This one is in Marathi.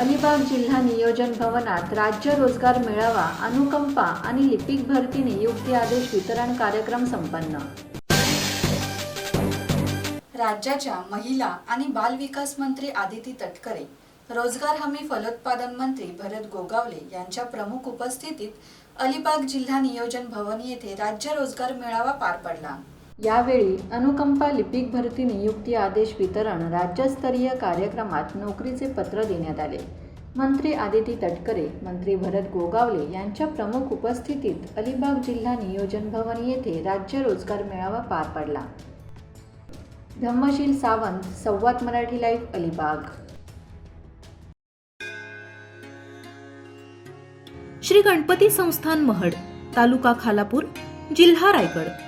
अलिबाग जिल्हा नियोजन भवनात राज्य रोजगार मेळावा अनुकंपा आणि लिपिक भरती नियुक्ती आदेश वितरण कार्यक्रम संपन्न. राज्याच्या महिला आणि बालविकास मंत्री आदिती तटकरे रोजगार हमी फलोत्पादन मंत्री भरत गोगावले यांच्या प्रमुख उपस्थितीत अलिबाग जिल्हा नियोजन भवन येथे राज्य रोजगार मेळावा पार पडला. यावेळी अनुकंपा लिपिक भरती नियुक्ती आदेश वितरण राज्यस्तरीय कार्यक्रमात नोकरीचे पत्र देण्यात आले. मंत्री आदिती तटकरे मंत्री भरत गोगावले यांच्या प्रमुख उपस्थितीत अलिबाग जिल्हा नियोजन भवन येथे राज्य रोजगार मेळावा पार पडला. धम्मशील सावंत संवाद मराठी लाईव्ह अलिबाग. श्री गणपती संस्थान महड तालुका खालापूर जिल्हा रायगड.